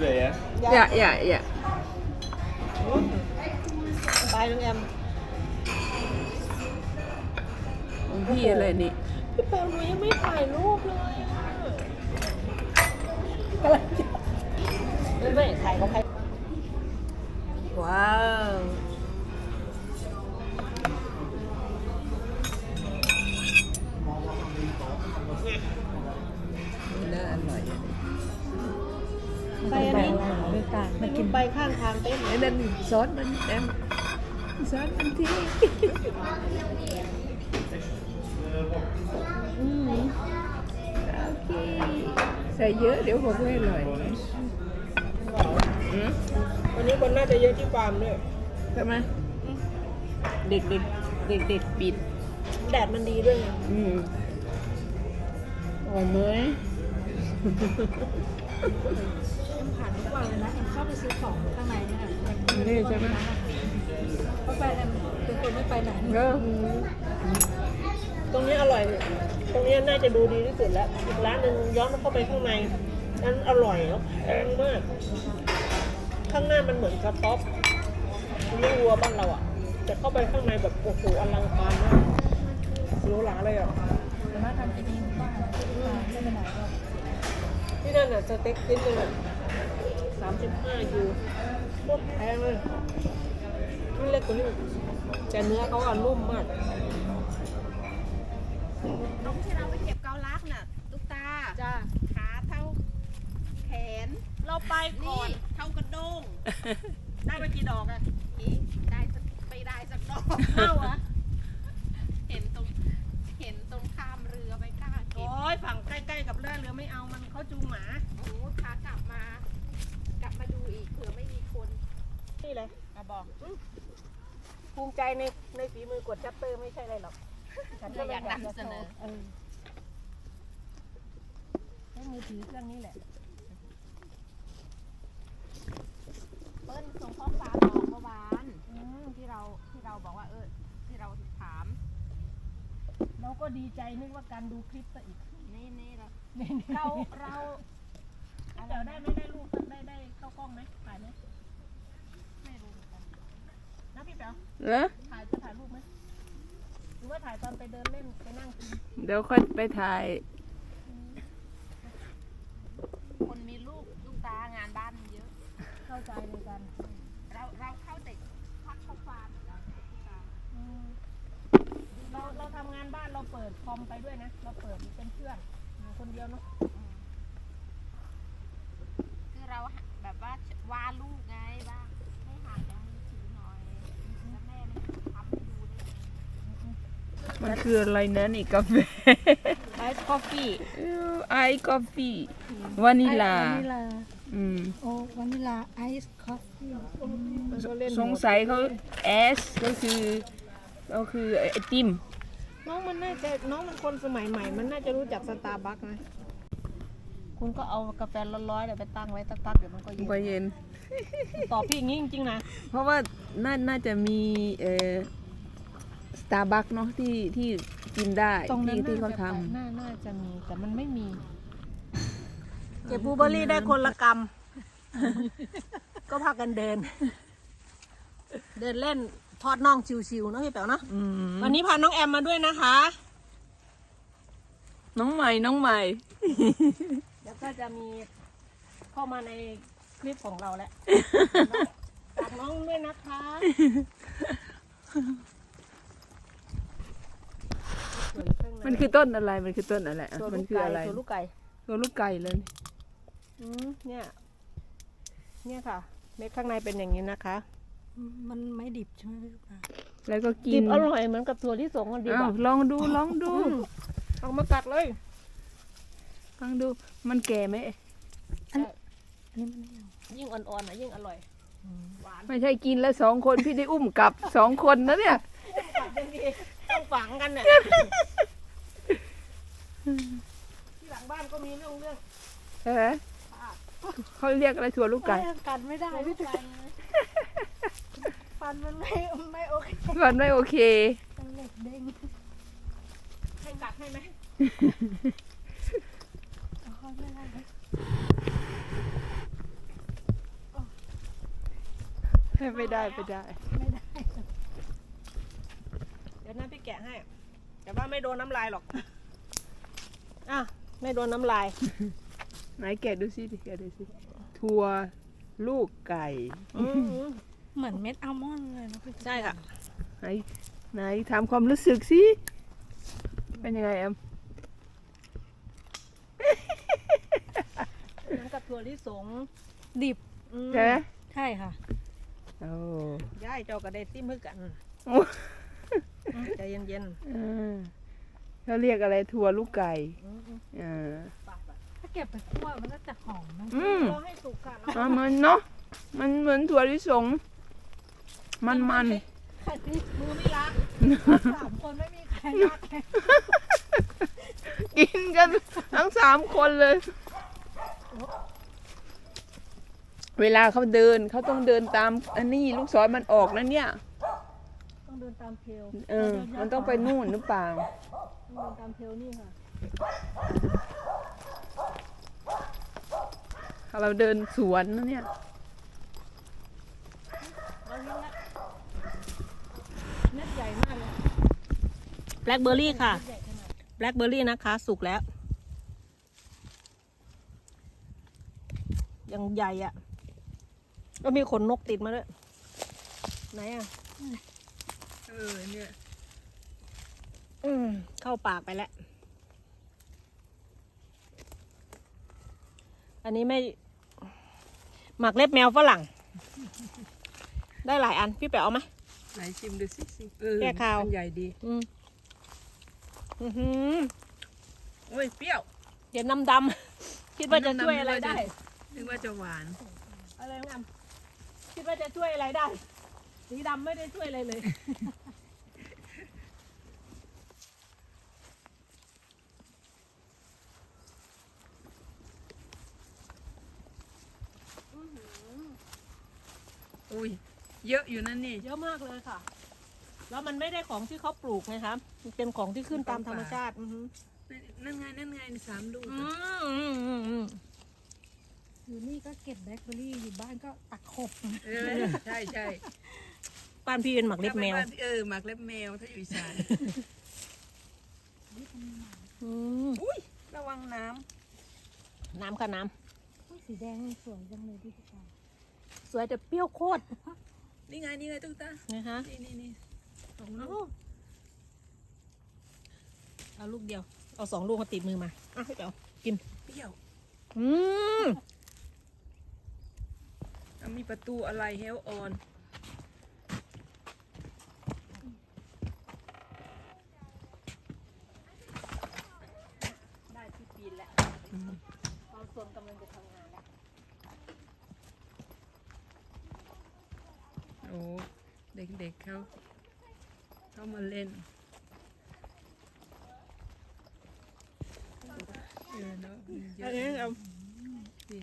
way, yeah? อย่าอย่าอย่าไปน้องแอมของพี่อะไรนี่ พี่แปมหนูยังไม่ถ่ายรูปเลยอะไม่ไม่ถ่ายกับใคร อ้นั่นซอสมันแอมซอสมันที่อืมโอเค ใส่เยอะเดี๋ยวผมไม่อร่อยอืมวันนี้คนน่าจะเยอะที่ฟาร์มด้วยทำไมเด็กเด็กเด็กเด็กๆปิด แดดมันดีด้วยไงอืมอร่อยไหมผ่านทุกวันเลยนะเห็นชอบไปซื้อของข้างในเนี่ย นี่ใช่ไหมเพราะแฟนแอมเป็นคนไม่ไปไหนเออตรงนี้อร่อย ตรงนี้น่าจะดูดีที่สุดแล้วอีกร้านหนึ่งย้อนเข้าไปข้างในนั้นอร่อยแล้วแพงมาก ข้างหน้ามันเหมือนกระต๊อบเลี้ยงวัวบ้านเราอะ แต่เข้าไปข้างในแบบโอ้โหอลังการมากหรูหราเลยอะแต่ว่าทำกินเองบ้างไม่ไปไหนก็ที่นั่นอะสเต็กชิ้นหนึง สามสิบห้ายูโคตรแพงเลยนี่เล็กกว่านี้แต่เนื้อเขาอะนุ่มมากนมที่เราไปเก็บเกาลักน่ะ ตุ๊กตา จ้าขาเท่าแขน เราไปก่อนี่นเท่ากระด้ง ได้ไปกี่ดอกอะอีกได้สักไปได้สักดอกเท่าอะเห็นตรง เห็นตรงข้ามเรือไปกล้าเก็บโอ้ยฝั่งใกล้ๆกับเรือเรือไม่เอามันเขาจูงหมา โอ้โหขากลับมา กลับมาดูอีกเผื่อไม่มีคน นี่เลยมาบอกภูมิใจในในฝีมือกดชัตเตอร์ไม่ใช่อะไรหรอก ฉันก็อเลยยากอยากจะนำเสโชนอว์เออใช้มือถือเครื่องนี้แหละ เปิ้ลส่งข้อความบอกเมื่อวานที่เราที่เราบอกว่าเออ ที่เราถาม เราก็ดีใจนึกว่าการดูคลิปซะอีกนี่นี่เราเราเราเดี๋ยวได้ไหมได้รูปได้ได้เข้ากล้องไหมถ่ายไหมไม่รู้เหมือนกัน นะพี่แป๋วเหรอถ่ายจะถ่ายรูปไหมหรือว่าถ่ายตอนไปเดินเล่นไปนั่งกินเดี๋ยวค่อยไปถ่าย คนมีลูกลูกตางานบ้านมันเยอะ เข้าใจในกัน เราเราเข้าแต่พักเข้าฟาร์มเหมือนกันตุ๊กตาอืมเราเราทำงานบ้านเราเปิดคอมไปด้วยนะ เราเปิดเป็นเพื่อนอยู่คนเดียวเนาะคือเราแบบว่าว่าลูกไงว่าให้ห่างจากมือถือหน่อยแล้วแม่ไม่ทำให้ดูได้ไง มันคืออะไรนะนี่กาแฟไอซ์คอฟฟี่ไอซ์กาแฟวานิลาวานิลาอืมโอ้วานิลาไอซ์คอฟฟี่มันก็เล่นสงสัยเขาเอสก็คือก็คือไอติมน้องมันน่าจะน้องมันคนสมัยใหม่ มันน่าจะรู้จักสตาร์บัคนะคุณก็เอากาแฟร้อนๆเดี๋ยวไปตั้งไว้สักพักเดี๋ยวมันก็เย็นก็เย็นตอบพี่อย่างนี้จริงๆนะ เพราะว่าน่าน่าจะมีเอ่อส ตาร์บัคเนาะที่ที่กินได้ตรงนั้นที่ที่เขาน่าจะทน่าน่าจะมีแต่มันไม่มี เก็บบูเบอรี่ได้คนละกรรมก็พากันเดิน เดินเล่นทอดน่องชิวๆเนอะพี่แป๋วเนาะำอืมวันนี้พาน้องแอมมาด้วยนะคะ น้องใหม่น้องใหม่ แล้วก็จะมีเข้ามาในคลิปของเราแล้วฝากน้องด้วยนะคะสวยข้างใมันคือต้นอะไร มันคือต้นอะไรอะตัวมัลูนกคือไก่อะไร ตัวลูกไก่ตัวลูกไก่เลย อืมเนี่ย เนี่ยค่ะ เม็ดข้างในเป็นอย่างนี้นะคะ มันไม่ดิบใช่ไหมพี่ลูกตาแล้วก็กิกินนอร่อยเหมือนกับถั่วที่สงกันดีอ้าวแบบลองดู ลองดู เอามากัดเลย ลองดู มันแก่ไหม อันนี้มันไม่เอายิ่งอ่อนๆนะยิ่งอร่อยหวานไม่ใช่กินแล้วสองคนพี่ได้อุ้มกลับ สองคนนะเนี่ยกัดยังดีต้องฝังกันเนี่ย ที่หลังบ้านก็มีเรื่องเรื่องใช่ไหมเขาเรียกอะไรถั่วลูกไก่กัดไม่ได้พี่ตุ๊กฟันมันไม่ไม่โอเคมันไม่โอเคมันเหล็กเด้งให้กัดให้ไหมเอาเข้าไม่ได้ไม่ได้ไม่ได้ ไม่ได้ เดี๋ยวนะพี่แกะให้ แต่ว่าไม่โดนน้ำลายหรอก อะ ไม่โดนน้ำลาย ไหนแกะดูสิดิแกะดูสิถั่วลูกไก่เหมือนเม็ดอัลมอนด์เลยนะพี่ใช่ค่ะ ไหนไหนถามความรู้สึกสิเป็นยังไงแอมเหมือนกับถั่วลิสงดิบอืมใช่ไหมใช่ค่ะ โอ้ย่ายเจ้าก็ได้ซิมเพื่อกัน โอ้อืมใจเย็นอ่า เขาเรียกอะไรถั่วลูกไก่ๆอืมอ่าถ้าเก็บไปคั่วมันก็จะหอมนะอืมรอให้สุกค่ะแล้วอ่ามันเนาะมันเหมือนถั่วลิสง มันมันใครที่มือไม่ล้างสามคนไม่มีใครรักเลยกินกันทั้งสามคนเลย เวลาเขาเดินเขาต้องเดินตามอันนี้ลูกศรมันออกนะเนี่ย ต้องเดินตามเพลเออ มันต้องไปนู่นหรือเปล่าต้อง เดินตามเพลนี่ค่ะ เราเดินสวนนะเนี่ย เราเลี้ยงละเม็ดใหญ่มากเลยแบล็คเบอร์รี่ค่ะแบล็คเบอร์รี่นะคะ สุกแล้ว ยังใหญ่อะ่ะก็มีขนนกติดมาด้วย ไหนอะ เออเนี่ย อืม เข้าปากไปแล้ว อันนี้ไม่ หมักเล็บแมวฝรั่ง ได้หลายอัน พี่แป๋วเอาไหม ไหนชิมดูสิสิเออแก้คาวมันใหญ่ดีอืมอือหือโอ้ยเปรี้ยว เดี๋ยวน้ำดำ คิดว่าจะช่วยอะไรได้ นึกว่าจะหวาน อะไรน้ำดำคิดว่าจะช่วยอะไรได้ สีดำไม่ได้ช่วยอะไรเลย อุ้ยเยอะอยู่นั่นนี่เยอะมากเลยค่ะ แล้วมันไม่ได้ของที่เขาปลูกนะคะมันเป็นของที่ขึ้นตามธรรมชาติ อือหือนั่นไงนั่นไงสามลูกอืมอืมอืมอืมอยู่นี่ก็เก็บแบล็คเบอร์รี่อยู่บ้านก็ตักขบเออใช่ใช่บ้านพี่เป็นหมักเล็บแมว ถ้าไปบ้านเออหมักเล็บแมวถ้าอยู่อีสานอืมอุ้ยระวังน้น้ำค่ะน้อุ๊ยสีแดงนี่สวยจังเลยพี่ปาำส วยแต่เปรี้ยวโคตรำนี่ไงนี่ไงตุ๊กตานะคะนี่นี่นี่สองเอาลูกเอาลูกเดียว เอาสองลูกมาติดมือมาอะพี่เป๋ากินเปรี้ยวอืมแล้วมีประตูอะไรเฮลออน ได้ที่ปีนแล้วความส่วนกำลังจะทำงานแล้ว โอ้ เด็กๆเขาเข้ามาเล่นเออเนาะเยอัอะนนี้เอาดิ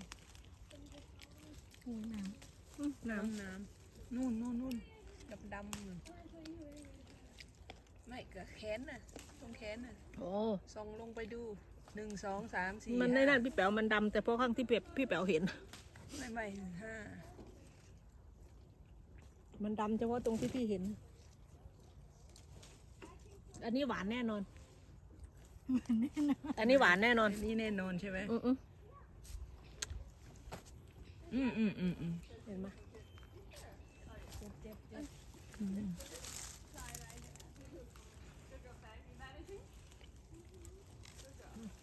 อุ้ยน้น้ำน้ำนู่นนู่นนู่นดำดำๆนู่นไม่กับแขนน่ะตรงแขนน่ะโอ้ ส่องลงไปดูหนึ่งสองสามสี่มันในห้า นั่นพี่แป๋วมันดำแต่เพราะข้างที่เปียพี่แป๋วเห็น ไม่ไม่ห้า มันดำเฉพาะตรงที่พี่เห็น อันนี้หวานแน่นอน อันนี้หวานแน่นอนอันนี้แน่นอนใช่ไหมอืออืมอืมอืมอืมเห็นไหม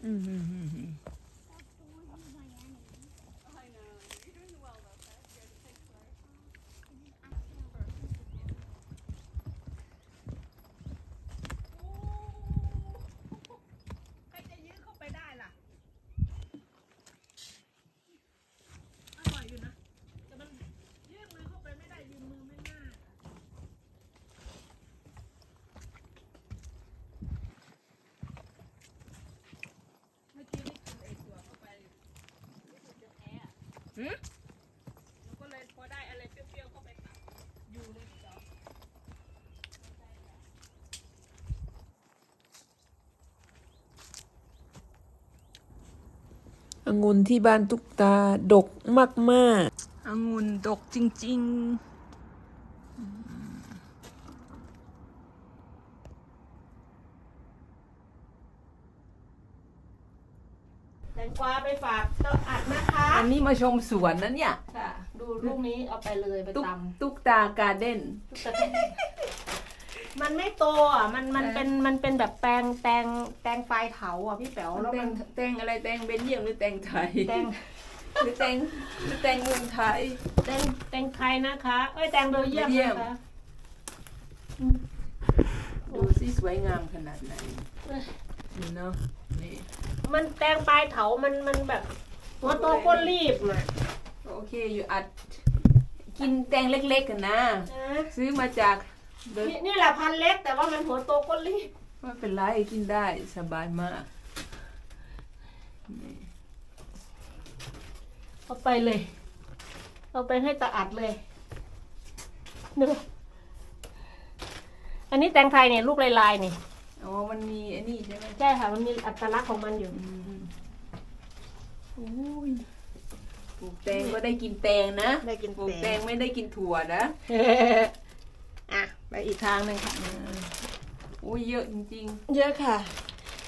อืมอืมอืมอืม ใครจะยื้อเข้าไปได้ล่ะ อร่อยอยู่นะ แต่มันยื่นมือเข้าไปไม่ได้ยืนมือไม่น่า เมื่อกี้นี่กินไอ้ตัวเข้าไปรู้สึกจะแพ้อะ หืมแล้วก็เลยพอได้อะไรเปรี้ยวๆเข้าไปตัดอยู่เลยพี่จ๋อองุ่นที่บ้านตุกตาดกมากๆองุ่นดกจริงแตงกวาไปฝากเจ้าอัดนะคะ อันนี้มาชมสวนนะเนี่ย ค่ะ ดูลูกนี้เอาไปเลยไปตุ๊กตำตุ๊กตาการ์เด้น มันไม่โตอะ มันมันเออ เป็นมันเป็นแบบแตงแตงแตงไฟเถาอะพี่แป๋วแล้วแตมังนแตงอะไรแตงเบนเยียมหรือแตงไทยแตงหรือแตงหรือแตงเมืองไทย แตงแตงไทยนะคะ เอ้ยแตงเบลเยียมเบลเยียม นะคะดูสิสวยงามขนาดไหนนี่เนาะนี่มันแตงปลายเถามันมันแบบ หัวโตก้นรีบอะโอเคอยู่อัด กินแตงเล็กๆกันนะ นะซื้อมาจากเดอะนี่นี่แหละพันเล็กแต่ว่ามันหัวโตก้นรีบไม่เป็นไรกินได้สบายมากนี่เอาไปเลย เอาไปให้ตาอัดเลยดูอันนี้แตงไทยเนี่ยลูกลายๆนี่อ๋อมันมีไอ้นี่ใช่ไหมใช่ค่ะมันมีอัตลักษณ์ของมันอยู่อืมอุ้ยปลูกแต งก็ได้กินแตงนะได้กินปลูกแตแตงงไม่ได้กินถั่วนะอะไปอีกทางหนึ่งค่ะ อุ้ยเยอะจริงเยอะค่ะ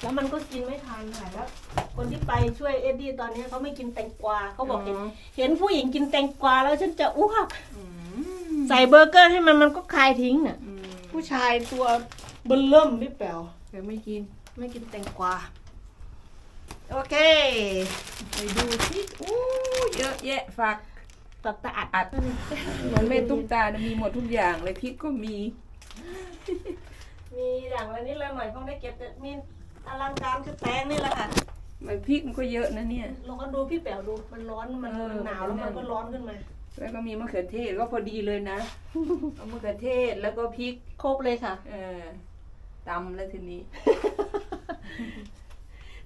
แล้วมันก็กินไม่ทันค่ะแล้ว คนที่ไปช่วยเอ็ดดี้ตอนนี้เขาไม่กินแตงกวาเขาบอกเห็นเห็นผู้หญิงกินแตงกวาแล้วฉันจะอ้วกๆอืมใส่เบอร์เกอร์ให้มันมันก็คายทิ้งน่ะ อืมผู้ชายตัวเบิ่มเริ่มพี่แป๋วเธอไม่กินไม่กินแตงกวา โอเค ไปดูสิอู้เยอะแยะฝากตัดตาอัดอัดเหมือนแม่ตุ๊กตานะมีหมดทุกอย่างเลยพริกก็มี มีอย่างละนิดละหน่อยคงได้เก็บแต่มีอลังการคือแตงนี่แหละค่ะมันพริกมันก็เยอะนะเนี่ยเราก็ดูพี่แป๋วดูมันร้อนมันเออมันหนาวแล้วมันก็ร้อนขึ้นมาแล้วก็มีมะเขือเทศก็พอดีเลยนะเอามะเขือเทศแล้วก็พริกครบเลยค่ะ เออตำแล้วทีนี้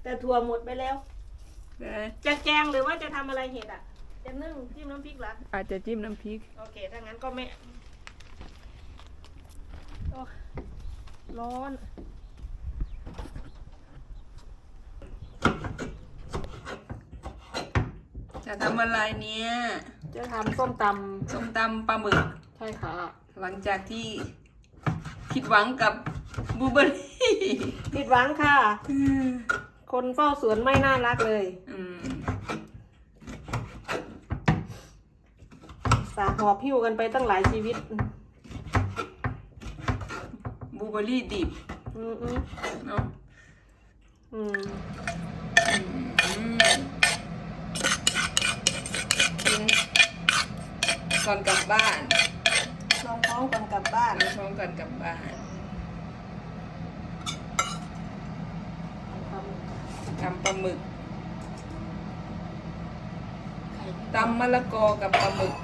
แต่ถั่วหมดไปแล้วนะจะแกงหรือว่าจะทำอะไรเห็ดอะ จะนึ่งจิ้มน้ำพริกเหรอ อาจจะจิ้มน้ำพริก โอเค ถ้างั้นก็ไม่โอ้ร้อน จะทำอะไรเนี่ยจะทำส้มตส้มตำปลาหมึกำใช่ค่ะ หลังจากที่ผิดหวังกับบูเบอรี่ผิดหวังค่ะ คนเฝ้าสวนไม่น่ารักเลย อืมสาหอบพิ้วกันไปตั้งหลายชีวิตบูเบอรี่ดิบอืมอืมเนาะอืมอืมกินก่อนกลับบ้านลองท้องก่อนกลับบ้านเราท้องก่อนกลับบ้าน ตำปลาหมึกตำมะละกอกับปลาหมึก